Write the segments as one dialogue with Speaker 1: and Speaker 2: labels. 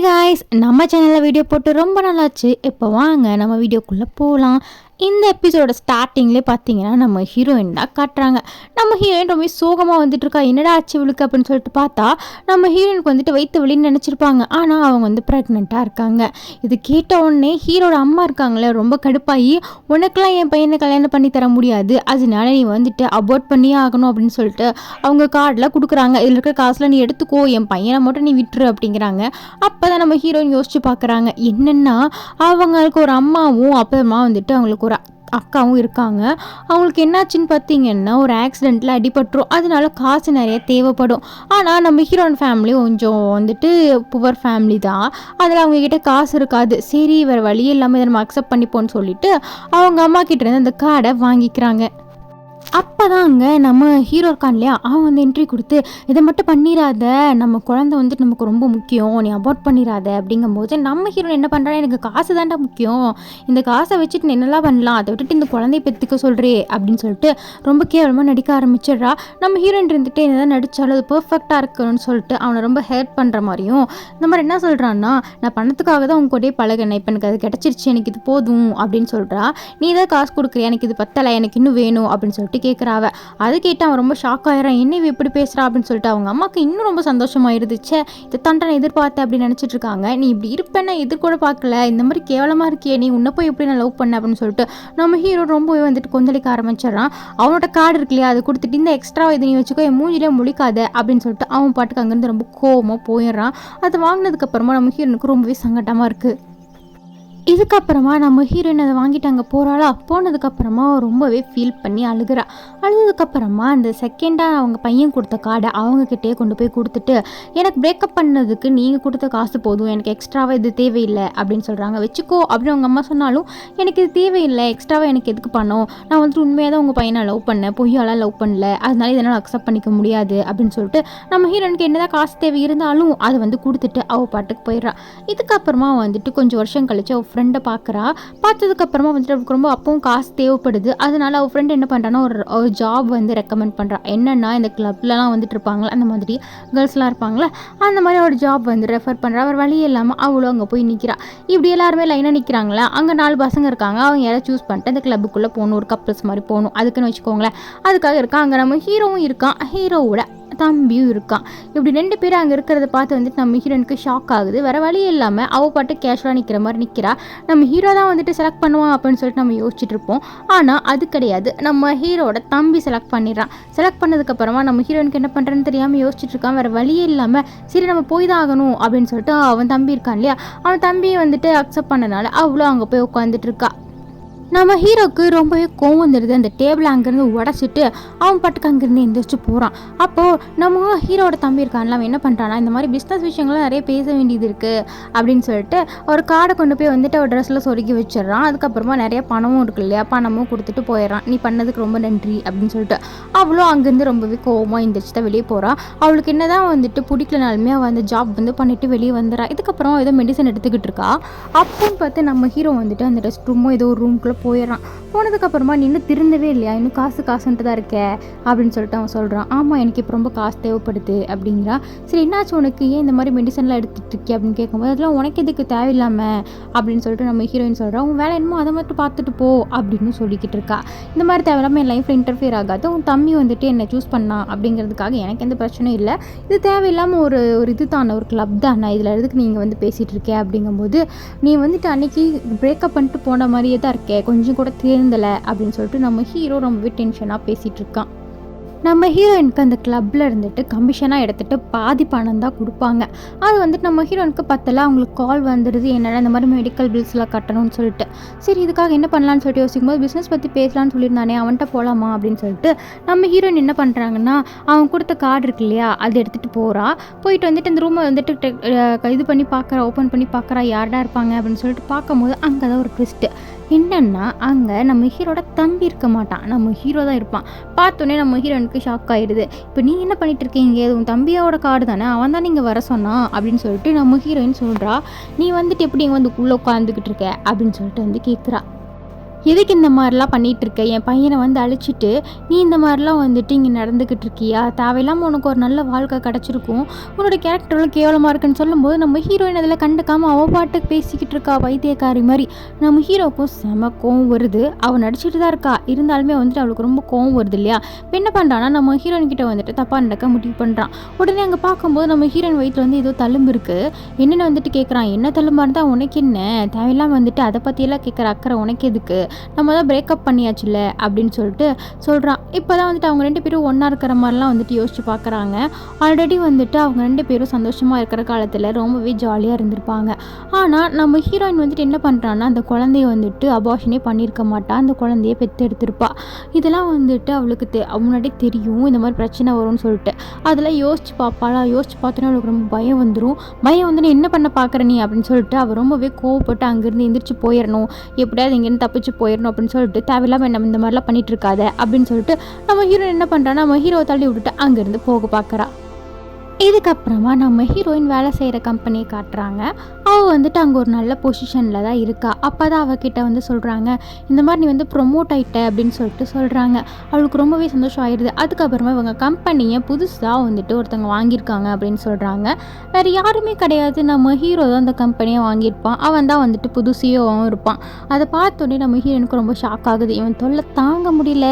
Speaker 1: Guys நம்ம சேனலில் video போட்டு ரொம்ப நல்லாச்சு இப்போ வாங்க நம்ம வீடியோக்குள்ளே போகலாம் இந்த எபிசோட ஸ்டார்டிங்லேயே பார்த்தீங்கன்னா நம்ம ஹீரோயின் தான் காட்டுறாங்க. நம்ம ஹீரோயின் ரொம்ப சோகமாக வந்துட்டு இருக்கா என்னடா ஆச்சு இவளுக்கு அப்படின்னு சொல்லிட்டு பார்த்தா நம்ம ஹீரோயினுக்கு வந்துட்டு வைத்த வழின்னு நினச்சிருப்பாங்க. ஆனால் அவங்க வந்து ப்ரெக்னெண்ட்டாக இருக்காங்க. இது கேட்ட உடனே ஹீரோட அம்மா இருக்காங்களே ரொம்ப கடுப்பாகி உனக்கெல்லாம் என் பையனை கல்யாணம் பண்ணி தர முடியாது. அதனால நீ வந்துட்டு அபோர்ட் பண்ணியே ஆகணும் அப்படின்னு சொல்லிட்டு அவங்க கார்டில் கொடுக்குறாங்க. இதில் இருக்கிற காசில் நீ எடுத்துக்கோ. என் பையனை மட்டும் நீ விட்டுரு அப்படிங்கிறாங்க. அப்போ தான் நம்ம ஹீரோயின் யோசிச்சு பார்க்குறாங்க என்னென்னா அவங்களுக்கு ஒரு அம்மாவும் அப்பமா வந்துட்டு அவங்களுக்கு ஒரு அக்காவும் இருக்காங்க. அவங்களுக்கு என்னாச்சுன்னு பார்த்தீங்கன்னா ஒரு ஆக்சிடெண்ட்டில் அடிபட்டுரும். அதனால காசு நிறைய தேவைப்படும். ஆனால் நம்ம ஹீரோயின் ஃபேமிலி கொஞ்சம் வந்துட்டு புவர் ஃபேமிலி தான். அதில் அவங்கக்கிட்ட காசு இருக்காது. சரி வேறு வழி இல்லாமல் இதை நம்ம அக்செப்ட் பண்ணிப்போன்னு சொல்லிட்டு அவங்க அம்மா கிட்டேருந்து அந்த கார்டை வாங்கிக்கிறாங்க. அப்போதாங்க நம்ம ஹீரோ இருக்கான் இல்லையா? அவன் வந்து என்ட்ரி கொடுத்து இதை மட்டும் பண்ணிடாத நம்ம குழந்தை வந்துட்டு நமக்கு ரொம்ப முக்கியம். நீ அபார்ட் பண்ணிடாத அப்படிங்கும்போது நம்ம ஹீரோ என்ன பண்ணுறான் எனக்கு காசு தான்டா முக்கியம். இந்த காசை வச்சுட்டு என்னெல்லாம் பண்ணலாம்? அதை விட்டுட்டு இந்த குழந்தைய பெற்றுக்க சொல்கிறே அப்படின்னு சொல்லிட்டு ரொம்ப கேவலமாக நடிக்க ஆரம்பிச்சிடுறா. நம்ம ஹீரோயின் இருந்துட்டு என்னதான் நடித்தாலும் அது பர்ஃபெக்டாக இருக்கணும்னு சொல்லிட்டு அவனை ரொம்ப ஹெல்ப் பண்ணுற மாதிரியும் இந்த மாதிரி என்ன சொல்கிறான்னா நான் பணத்துக்காக தான் உங்க கூடயே பழகினேன். இப்போ எனக்கு அது கிடச்சிருச்சு. எனக்கு இது போதும். அப்படின்னு சொல்கிறா நீ தான் காசு கொடுக்குறியா? எனக்கு இது பத்தலை. எனக்கு இன்னும் வேணும். அப்படின்னு சொல்லிட்டு கேட்குறாவ அதை கேட்டு அவன் ரொம்ப ஷாக் ஆயிரான் என்ன இப்படி பேசுகிறா அப்படின்னு சொல்லிட்டு அவங்க அம்மாவுக்கு இன்னும் ரொம்ப சந்தோஷமாயிருந்துச்சே இதை தான் நான் எதிர்பார்த்தேன் அப்படின்னு நினச்சிட்டு இருக்காங்க. நீ இப்படி இருப்பேன்னா எதிர்கூட பார்க்கல. இந்த மாதிரி கேவலமாக இருக்கியே. நீ உன்னை போய் எப்படி நான் லவ் பண்ண அப்படின்னு சொல்லிட்டு நம்ம ஹீரோ ரொம்பவே வந்துட்டு கொந்தளிக்க ஆரம்பிச்சிடறான். அவனோட கார்டு இருக்கு இல்லையா? அதை கொடுத்துட்டு இந்த எக்ஸ்ட்ரா இது நீ வச்சுக்கோ என் மூஞ்சிலே முழிக்காத அப்படின்னு சொல்லிட்டு அவன் பாட்டுக்கு அங்கேருந்து ரொம்ப கோவமாக போயிடுறான். அதை வாங்கினதுக்கப்புறமா நம்ம ஹீரோனுக்கு ரொம்பவே சங்கடமாக இருக்குது இதுக்கப்புறமா நம்ம ஹீரோயின் அதை வாங்கிட்டு அங்கே போகிறாளா போனதுக்கப்புறமா ரொம்பவே ஃபீல் பண்ணி அழுகிறா. அழுதுக்கப்புறமா அந்த செகண்டாக அவங்க பையன் கொடுத்த கார்டை அவங்கக்கிட்டே கொண்டு போய் கொடுத்துட்டு எனக்கு பிரேக்கப் பண்ணதுக்கு நீங்கள் கொடுத்த காசு போதும். எனக்கு எக்ஸ்ட்ராவாக இது தேவையில்லை. அப்படின்னு சொல்கிறாங்க வச்சுக்கோ. அப்படின்னு அவங்க அம்மா சொன்னாலும் எனக்கு இது தேவையில்லை. எக்ஸ்ட்ராவாக எனக்கு எதுக்கு பண்ணோம் நான் வந்துட்டு உண்மையாக தான் உங்கள் பையனை லவ் பண்ணேன். பொய்யாலாம் லவ் பண்ணல. அதனால இதனால் அக்செப்ட் பண்ணிக்க முடியாது. அப்படின்னு சொல்லிட்டு நம்ம ஹீரோனுக்கு என்னதான் காசு தேவை இருந்தாலும் அதை வந்து கொடுத்துட்டு அவள் பாட்டுக்கு போயிடுறா. இதுக்கப்புறமா வந்துட்டு கொஞ்சம் வருஷம் கழிச்சு அவள் ஃப்ரெண்டை பார்க்குறா பார்த்ததுக்கப்புறமா வந்துட்டு அவளுக்கு ரொம்ப அப்பவும் காசு தேவைப்படுது. அதனால அவள் ஃப்ரெண்ட் என்ன பண்ணுறான்னா ஒரு ஒரு ஜாப் வந்து ரெக்கமெண்ட் பண்ணுறா என்னென்னா இந்த கிளப்லலாம் வந்துட்டு இருப்பாங்களா அந்த மாதிரி கேர்ள்ஸ்லாம் இருப்பாங்களே அந்த மாதிரி ஒரு ஜாப் வந்து ரெஃபர் பண்ணுறா அவர் வழி இல்லாமல் அவளும் அங்கே போய் நிற்கிறா இப்படி எல்லாருமே லைனாக நிற்கிறாங்களே அங்கே நாலு பசங்க இருக்காங்க. அவங்க யாரை சூஸ் பண்ணிட்டு அந்த கிளப்புக்குள்ளே போகணும் ஒரு கப்பல்ஸ் மாதிரி போகணும். அதுக்குன்னு வச்சுக்கோங்களேன். அதுக்காக இருக்கான் அங்கே நம்ம ஹீரோவும் இருக்கான். ஹீரோவோட தம்பியும் இருக்கான். இப்படி ரெண்டு பேரும் அங்கே இருக்கிறத பார்த்து வந்துட்டு நம்ம ஹீரோனுக்கு ஷாக் ஆகுது. வேறு வழி இல்லாமல் அவள் பாட்டு கேஷுவலாக நிற்கிற மாதிரி நிற்கிறா நம்ம ஹீரோ தான் வந்துட்டு செலக்ட் பண்ணுவான் அப்படின்னு சொல்லிட்டு நம்ம யோசிச்சுட்டு இருப்போம். ஆனால் அது கிடையாது. நம்ம ஹீரோட தம்பி செலக்ட் பண்ணிடுறான். செலக்ட் பண்ணதுக்கப்புறமா நம்ம ஹீரோனுக்கு என்ன பண்ணுறேன்னு தெரியாமல் யோசிச்சுட்டு இருக்கான். வேறு வழியே இல்லாமல் சரி நம்ம போய் தான் ஆகணும் அப்படின்னு சொல்லிட்டு அவன் தம்பி இருக்கான் இல்லையா? அவன் தம்பியை வந்துட்டு அக்செப்ட் பண்ணனால அவ்வளோ அங்கே போய் உட்காந்துட்டு இருக்கா. நம்ம ஹீரோக்கு ரொம்பவே கோவம் வந்துடுது அந்த டேபிள் அங்கேருந்து உடச்சிட்டு அவன் பாட்டுக்கு அங்கேருந்து எந்திரிச்சு போகிறான் அப்போது நம்ம ஹீரோட தம்பி இருக்கான்ல அவன் என்ன பண்ணுறான்னா இந்த மாதிரி பிஸ்னஸ் விஷயங்கள்லாம் நிறைய பேச வேண்டியது இருக்குது அப்படின்னு சொல்லிட்டு ஒரு கார்டை கொண்டு போய் வந்துட்டு அவர் ட்ரெஸ்ஸில் சொருக்கி வச்சிடுறான். அதுக்கப்புறமா நிறைய பணமும் இருக்கு இல்லையா? பணமும் கொடுத்துட்டு போயிடுறான். நீ பண்ணதுக்கு ரொம்ப நன்றி அப்படின்னு சொல்லிட்டு அவளும் அங்கேருந்து ரொம்பவே கோவமாக எந்திரிச்சு தான் வெளியே போகிறான் அவளுக்கு என்ன தான் வந்துட்டு பிடிக்கலனாலுமே அவள் அந்த ஜாப் வந்து பண்ணிவிட்டு வெளியே வந்துடுறா இதுக்கப்புறம் ஏதோ மெடிசன் எடுத்துக்கிட்டு இருக்கா. அப்போன்னு பார்த்து நம்ம ஹீரோ வந்துட்டு அந்த ரெஸ்ட் ரூமோ ஏதோ ஒரு ரூம்குள்ளே போயிடுறான். போனதுக்கப்புறமா நீ இன்னும் திருந்தவே இல்லையா? இன்னும் காசு காசுன்ட்டு தான் இருக்க அப்படின்னு சொல்லிட்டு அவன் சொல்கிறான் ஆமாம் எனக்கு இப்போ ரொம்ப காசு தேவைப்படுது அப்படிங்கிறா. சரி என்னாச்சு உனக்கு? ஏன் இந்த மாதிரி மெடிசன்லாம் எடுத்துகிட்டு இருக்கே அப்படின்னு கேட்கும்போது அதெல்லாம் உனக்கு எதுக்கு? தேவையில்லாமல் அப்படின்னு சொல்லிட்டு நம்ம ஹீரோயின் சொல்கிறா உன் வேலை என்னமோ அதை மட்டும் பார்த்துட்டு போ அப்படின்னு சொல்லிக்கிட்டு இருக்கா. இந்த மாதிரி தேவையில்லாமல் என் லைஃப்பில் இன்டர்ஃபியர் ஆகாது. உன் தம்பி வந்துட்டு என்னை சூஸ் பண்ணான் அப்படிங்கிறதுக்காக எனக்கு எந்த பிரச்சனையும் இல்லை. இது தேவையில்லாமல் ஒரு ஒரு இது தானே ஒரு கிளப் தானே? இதில் எதுக்கு நீங்கள் வந்து பேசிகிட்டு இருக்கே? அப்படிங்கும்போது நீ வந்துட்டு அன்னைக்கு பிரேக்கப் பண்ணிட்டு போன மாதிரியே தான் இருக்கே. கொஞ்சம் கூட தேர்ந்தலை அப்படின்னு சொல்லிட்டு நம்ம ஹீரோ ரொம்பவே டென்ஷனாக பேசிகிட்டு இருக்கான். நம்ம ஹீரோயினுக்கு அந்த கிளப்பில் இருந்துட்டு கமிஷனாக எடுத்துகிட்டு பாதி பணம் தான் கொடுப்பாங்க. அது வந்துட்டு நம்ம ஹீரோயினுக்கு பத்தல அவங்களுக்கு கால் வந்துடுது என்னடா இந்த மாதிரி மெடிக்கல் பில்ஸ்லாம் கட்டணும்னு சொல்லிட்டு. சரி இதுக்காக என்ன பண்ணலான்னு சொல்லிட்டு யோசிக்கும் போது பிஸ்னஸ் பற்றி பேசலாம்னு சொல்லியிருந்தானே அவன்கிட்ட போகலாமா அப்படின்னு சொல்லிட்டு நம்ம ஹீரோயின் என்ன பண்ணுறாங்கன்னா அவன் கொடுத்த கார்டு இருக்கு இல்லையா அது எடுத்துகிட்டு போகிறா போயிட்டு வந்துட்டு இந்த ரூமை வந்துட்டு டெக்- இது பண்ணி பார்க்குறா ஓப்பன் பண்ணி பார்க்குறா யார்டா இருப்பாங்க அப்படின்னு சொல்லிட்டு பார்க்கும்போது அங்கே தான் ஒரு ட்விஸ்ட்டு என்னென்னா அங்கே நம்ம ஹீரோட தம்பி இருக்க மாட்டான். நம்ம ஹீரோ தான் இருப்பான். பார்த்தோன்னே நம்ம எனக்கு ஷாக் ஆயிடுது. இப்போ நீ என்ன பண்ணிட்டு இருக்கீங்க உன் தம்பியோட கார்டு தானே? அவன் தான் நீங்கள் வர சொன்னான் அப்படின்னு சொல்லிட்டு நம்ம ஹீரோயின் சொல்கிறா நீ வந்துட்டு எப்படி இங்கே வந்து உள்ளே உட்காந்துக்கிட்டு இருக்க? அப்படின்னு சொல்லிட்டு வந்து கேட்குறா எதுக்கு இந்த மாதிரிலாம் பண்ணிகிட்ருக்க? என் பையனை வந்து அழிச்சிட்டு நீ இந்த மாதிரிலாம் வந்துட்டு இங்கே நடந்துக்கிட்டு இருக்கியா தேவையில்லாமல் உனக்கு ஒரு நல்ல வாழ்க்கை கிடச்சிருக்கும். உன்னோட கேரக்டர்லாம் கேவலமாக இருக்குன்னு சொல்லும்போது நம்ம ஹீரோயின் அதில் கண்டுக்காமல் அவ பாட்டுக்கு பேசிக்கிட்டு இருக்கா வைத்தியக்காரி மாதிரி. நம்ம ஹீரோக்கும் செம கோவம் வருது. அவள் நடிச்சிட்டு தான் இருக்கா. இருந்தாலுமே வந்துட்டு அவளுக்கு ரொம்ப கோவம் வருது இல்லையா? இப்போ என்ன பண்ணுறான்னா நம்ம ஹீரோயின் கிட்ட வந்துட்டு தப்பாக நடக்க முடிவு பண்ணுறான் உடனே அங்கே பார்க்கும்போது நம்ம ஹீரோயின் வயிற்றில் வந்து ஏதோ தழும்பு இருக்குது என்னென்ன வந்துட்டு கேட்குறான் என்ன தழும்பாக இருந்தால் உனக்கு என்ன? தேவையில்லாமல் வந்துட்டு அதை பற்றியெல்லாம் கேட்குற அக்கறை உனக்கு எதுக்கு? நம்ம தான் பிரேக்கப் பண்ணியாச்சுல்ல அப்படின்னு சொல்லிட்டு சொல்கிறான் இப்போ தான் வந்துட்டு அவங்க ரெண்டு பேரும் ஒன்றா இருக்கிற மாதிரிலாம் வந்துட்டு யோசிச்சு பார்க்குறாங்க. ஆல்ரெடி வந்துட்டு அவங்க ரெண்டு பேரும் சந்தோஷமாக இருக்கிற காலத்தில் ரொம்பவே ஜாலியாக இருந்திருப்பாங்க. ஆனால் நம்ம ஹீரோயின் வந்துட்டு என்ன பண்ணுறான்னா அந்த குழந்தைய வந்துட்டு அபாஷனே பண்ணியிருக்க மாட்டா. அந்த குழந்தைய பெற்று எடுத்திருப்பா இதெல்லாம் வந்துட்டு அவளுக்கு தெ முன்னாடி தெரியும். இந்த மாதிரி பிரச்சனை வரும்னு சொல்லிட்டு. அதெல்லாம் யோசிச்சு பார்ப்பாளா? யோசிச்சு பார்த்தோன்னா அவளுக்கு ரொம்ப பயம் வந்துடும் பயம் வந்து என்ன பண்ண பார்க்குற நீ? அப்படின்னு சொல்லிட்டு அவள் ரொம்பவே கோவப்பட்டு அங்கேருந்து எந்திரிச்சு போயிடணும் எப்படியாவது இங்கேருந்து தப்பிச்சு போயிடணும் அப்படின்னு சொல்லிட்டு தேவையில்லாமல் நம்ம இந்த மாதிரிலாம் பண்ணிட்டு இருக்காத அப்படின்னு சொல்லிட்டு நம்ம ஹீரோயின் என்ன பண்ணுறான்னா நம்ம ஹீரோவை தள்ளி விட்டுட்டு அங்கேருந்து போக பார்க்குறா. இதுக்கப்புறமா நம்ம ஹீரோயின் வேலை செய்கிற கம்பெனியை காட்டுறாங்க. அவள் வந்துட்டு அங்கே ஒரு நல்ல பொசிஷனில் தான் இருக்கா. அப்போ தான் அவகிட்ட வந்து சொல்கிறாங்க இந்த மாதிரி நீ வந்து ப்ரொமோட் ஆகிட்ட அப்படின்னு சொல்லிட்டு சொல்கிறாங்க அவளுக்கு ரொம்பவே சந்தோஷம் ஆயிடுது. அதுக்கப்புறமா இவங்க கம்பெனியை புதுசாக வந்துட்டு ஒருத்தவங்க வாங்கியிருக்காங்க அப்படின்னு சொல்கிறாங்க வேறு யாருமே கிடையாது. நம்ம ஹீரோ தான் அந்த கம்பெனியை வாங்கியிருப்பான். அவன் தான் வந்துட்டு புது சிஓவும் இருப்பான். அதை பார்த்தோன்னே நம்ம ஹீரோனுக்கு ரொம்ப ஷாக் ஆகுது. இவன் தொல்லை தாங்க முடியல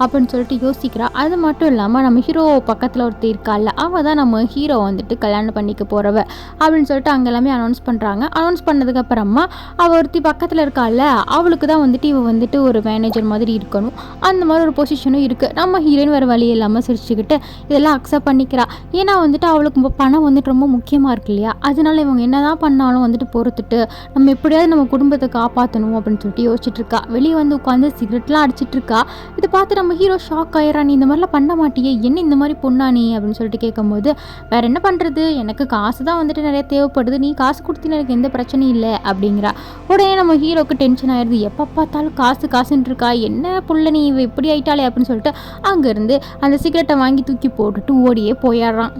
Speaker 1: அப்படின்னு சொல்லிட்டு யோசிக்கிறா. அது மட்டும் இல்லாமல் நம்ம ஹீரோ பக்கத்தில் ஒருத்தர் இருக்கால அவள் தான் நம்ம ஹீரோ வந்துட்டு கல்யாணம் பண்ணிக்க போகிறவ அப்படின்னு சொல்லிட்டு அங்கே எல்லாமே அனௌன்ஸ் பண்ணுறாங்க அனௌன்ஸ் பண்ணதுக்கப்புறமா அவள் ஒருத்தி பக்கத்தில் இருக்கால அவளுக்கு தான் வந்துட்டு இவள் வந்துட்டு ஒரு மேனேஜர் மாதிரி இருக்கணும். அந்த மாதிரி ஒரு பொசிஷனும் இருக்குது நம்ம ஹீரோயின் வேறு வழி இல்லாமல் சிரிச்சுக்கிட்டு இதெல்லாம் அக்செப்ட் பண்ணிக்கிறா. ஏன்னா வந்துட்டு அவளுக்கு பணம் வந்துட்டு ரொம்ப முக்கியமாக இருக்கு இல்லையா? அதனால இவங்க என்ன தான் பண்ணாலும் வந்துட்டு பொறுத்துட்டு நம்ம எப்படியாவது நம்ம குடும்பத்தை காப்பாற்றணும் அப்படின்னு சொல்லிட்டு யோசிச்சுட்டு இருக்கா. வெளியே வந்து உட்காந்து சிகரெட்லாம் அடிச்சிட்டு இருக்கா. இதை பார்த்து நம்ம ஹீரோ ஷாக் ஆயிரா நீ இந்த மாதிரிலாம் பண்ண மாட்டியே. என்ன இந்த மாதிரி பொண்ணா நீ? அப்படின்னு சொல்லிட்டு கேட்கும்போது வேற என்ன பண்ணுறது எனக்கு காசு தான் வந்துட்டு நிறைய தேவைப்படுது. நீ காசு கொடுத்து கொடுத்தீங்கன்னா எனக்கு எந்த பிரச்சனையும் இல்லை அப்படிங்கிறா. உடனே நம்ம ஹீரோக்கு டென்ஷன் ஆயிடுது. எப்போ பார்த்தாலும் காசு காசுன்னு இருக்கா? என்ன புள்ள நீ இவ இப்படி ஆயிட்டாளே அப்படின்னு சொல்லிட்டு அங்கேருந்து அந்த சிகரெட்டை வாங்கி தூக்கி போட்டுட்டு ஓடியே போயிடுறான்.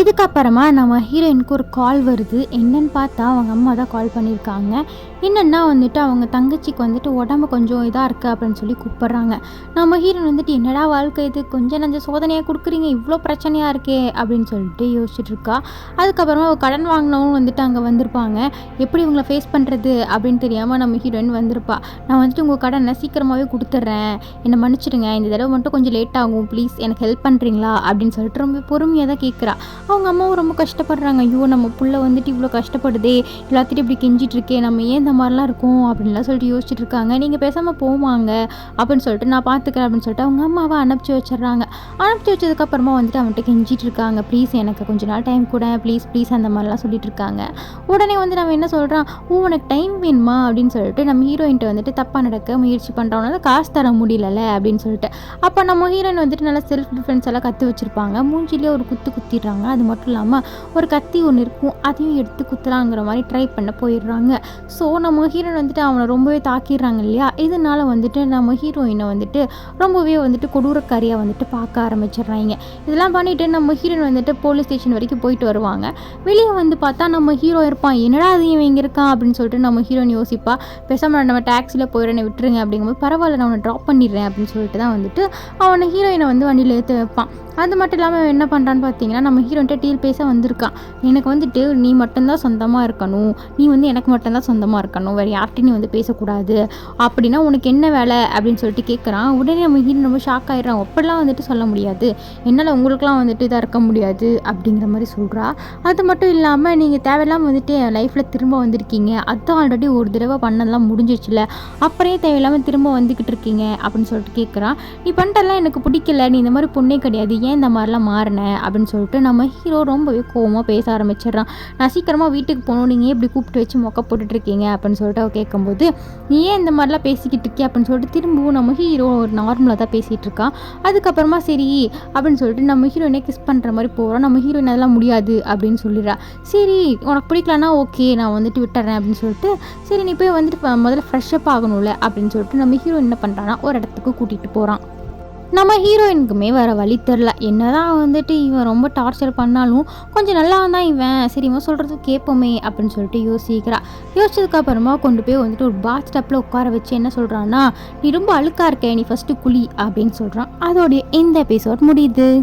Speaker 1: இதுக்கப்புறமா நம்ம ஹீரோயினுக்கு ஒரு கால் வருது. என்னன்னு பார்த்தா அவங்க அம்மா தான் கால் பண்ணியிருக்காங்க. என்னென்னா வந்துட்டு அவங்க தங்கச்சிக்கு வந்துட்டு உடம்பு கொஞ்சம் இதாக இருக்குது அப்படின்னு சொல்லி கூப்பிட்றாங்க. நம்ம ஹீரோயின் வந்துட்டு என்னடா வாழ்க்கை இது? கொஞ்சம் நஞ்ச சோதனையாக கொடுக்குறீங்க? இவ்வளோ பிரச்சனையாக இருக்கே அப்படின்னு சொல்லிட்டு யோசிச்சுட்டு இருக்கா. அதுக்கப்புறமா அவள் கடன் வாங்கினவங்க வந்துட்டு அங்கே வந்திருப்பாங்க. எப்படி இவங்களை ஃபேஸ் பண்ணுறது அப்படின்னு தெரியாமல் நம்ம ஹீரோயின் வந்திருப்பா. நான் வந்துட்டு உங்கள் கடனை சீக்கிரமாகவே கொடுத்துட்றேன். என்னை மன்னிச்சிடுங்க. இந்த தடவை மட்டும் கொஞ்சம் லேட் ஆகும். ப்ளீஸ் எனக்கு ஹெல்ப் பண்ணுறீங்களா அப்படின்னு சொல்லிட்டு ரொம்ப பொறுமையாக தான் கேட்குறா அவங்க அம்மாவும் ரொம்ப கஷ்டப்படுறாங்க. ஐயோ நம்ம புள்ள வந்துட்டு இவ்வளோ கஷ்டப்படுதே. எல்லாத்திட்டும் இப்படி கெஞ்சிட்டு இருக்கே நம்ம ஏன் இந்த மாதிரிலாம் இருக்கோம்? அப்படின்லாம் சொல்லிட்டு யோசிச்சுட்டு இருக்காங்க நீங்கள் பேசாமல் போவாங்க. அப்படின்னு சொல்லிட்டு நான் பார்த்துக்கிறேன் அப்படின்னு சொல்லிட்டு அவங்க அம்மாவை அனுப்பிச்சி வச்சிடுறாங்க. அனுப்பிச்சி வச்சதுக்கப்புறமா வந்துட்டு அவன்கிட்ட கெஞ்சிட்டு இருக்காங்க ப்ளீஸ் எனக்கு கொஞ்ச நாள் டைம் கூட. ப்ளீஸ் ப்ளீஸ் அந்த மாதிரிலாம் சொல்லிட்டு இருக்காங்க உடனே வந்து நம்ம என்ன சொல்கிறான் ஓ உனக்கு டைம் வேணுமா? அப்படின்னு சொல்லிட்டு நம்ம ஹீரோயின்ட்ட வந்துட்டு தப்பாக நடக்க முயற்சி பண்ணுறவனால காசு தர முடியலல்ல அப்படின்னு சொல்லிட்டு. அப்போ நம்ம ஹீரோயின் வந்துட்டு நல்லா செல்ஃப் டிஃபென்ஸ் எல்லாம் கற்று வச்சுருப்பாங்க. மூஞ்சிலே ஒரு குத்து குத்திடுறாங்க. அது மட்டும் இல்லாமல் ஒரு கத்தி ஒன்று இருக்கும் அதையும் எடுத்து குத்துறாங்கிற மாதிரி ட்ரை பண்ண போயிடுறாங்க. ஸோ நம்ம ஹீரோயின் வந்துட்டு அவனை ரொம்பவே தாக்கிடுறாங்க இல்லையா? இதனால வந்துட்டு நம்ம ஹீரோயினை வந்துட்டு ரொம்பவே வந்துட்டு கொடூரக்காரியாக வந்துட்டு பார்க்க ஆரம்பிச்சிடுறாங்க. இதெல்லாம் பண்ணிட்டு நம்ம ஹீரோயின் வந்துட்டு போலீஸ் ஸ்டேஷன் வரைக்கும் போயிட்டு வருவாங்க. வெளியே வந்து பார்த்தா நம்ம ஹீரோ இருப்பான் என்னடா அது இவன் இங்கே இருக்கான்? அப்படின்னு சொல்லிட்டு நம்ம ஹீரோயின் யோசிப்பா. பேசாமல் நம்ம டாக்ஸியில் போயிடறேன் விட்டுருங்க. அப்படிங்கும்போது பரவாயில்ல நான் அவனை ட்ராப் பண்ணிடுறேன். அப்படின்னு சொல்லிட்டு தான் வந்துட்டு அவனை ஹீரோயினை வந்து வண்டியில் ஏற்று வைப்பான். அது மட்டும் இல்லாமல் அவன் என்ன பண்ணுறான்னு பார்த்தீங்கன்னா நம்ம ஹீரோன்ட்ட டீல் பேச வந்திருக்கான். எனக்கு வந்துட்டு நீ மட்டும்தான் சொந்தமாக இருக்கணும். நீ வந்து எனக்கு மட்டும்தான் சொந்தமாக இருக்கணும். வேறு யார்கிட்டையும் நீ வந்து பேசக்கூடாது. அப்படின்னா உனக்கு என்ன வேலை? அப்படின்னு சொல்லிட்டு கேட்குறான் உடனே நம்ம ஹீரோ ரொம்ப ஷாக் ஆகிடுறான் அப்படிலாம் வந்துட்டு சொல்ல முடியாது. என்னால் உங்களுக்குலாம் வந்துட்டு இதாக இருக்க முடியாது அப்படிங்கிற மாதிரி சொல்கிறா அது மட்டும் இல்லாமல் நீங்கள் தேவையில்லாமல் வந்துட்டு என் லைஃப்பில் திரும்ப வந்திருக்கீங்க. அதுதான் ஆல்ரெடி ஒரு தடவை பண்ணதெல்லாம் முடிஞ்சிச்சுல அப்புறம் தேவையில்லாமல் திரும்ப வந்துக்கிட்டு இருக்கீங்க? அப்படின்னு சொல்லிட்டு கேட்குறான் நீ பண்ணிட்டெல்லாம் எனக்கு பிடிக்கல. நீ இந்த மாதிரி பொண்ணே கிடையாது. ஏன் இந்த மாதிரிலாம் மாறினேன் அப்படின்னு சொல்லிட்டு நம்ம ஹீரோ ரொம்பவே கோவமாக பேச ஆரம்பிச்சிடுறான். நான் சீக்கிரமாக வீட்டுக்கு போகணும். நீங்கள் ஏன் இப்படி கூப்பிட்டு வச்சு மொக்க போட்டுட்ருக்கீங்க அப்படின்னு சொல்லிட்டு அவள் கேட்கும்போது நீ ஏன் இந்த மாதிரிலாம் பேசிக்கிட்டு இருக்கே அப்படின்னு சொல்லிட்டு திரும்பவும் நம்ம ஹீரோ ஒரு நார்மலாக தான் பேசிகிட்டு இருக்கான் அதுக்கப்புறமா சரி அப்படின்னு சொல்லிட்டு நம்ம ஹீரோயினே கிஸ் பண்ணுற மாதிரி போகிறோம் நம்ம ஹீரோயின் அதெல்லாம் முடியாது அப்படின்னு சொல்லிடுறா. சரி உனக்கு பிடிக்கலனா ஓகே நான் வந்துட்டு விட்டுறேன். அப்படின்னு சொல்லிட்டு சரி நீ போய் வந்துட்டு முதல்ல ஃப்ரெஷ்ஷப் ஆகணும்ல? அப்படின்னு சொல்லிட்டு நம்ம ஹீரோ என்ன பண்ணுறான்னா ஒரு இடத்துக்கு கூட்டிகிட்டு போகிறான் நம்ம ஹீரோயினுக்குமே வேறு வழி தெரில என்னதான் வந்துட்டு இவன் ரொம்ப டார்ச்சர் பண்ணாலும் கொஞ்சம் நல்லா தான் இவன் சரி இவன் சொல்கிறது கேட்போமே அப்படின்னு சொல்லிட்டு யோசிக்கிறா. யோசிச்சதுக்கப்புறமா கொண்டு போய் வந்துட்டு ஒரு பாத் ஸ்டப்பில் உட்கார வச்சு என்ன சொல்கிறான்னா நீ ரொம்ப அழுக்காக இருக்க நீ ஃபஸ்ட்டு குழி அப்படின்னு சொல்கிறான் அதோடைய இந்த எபிசோட் முடியுது.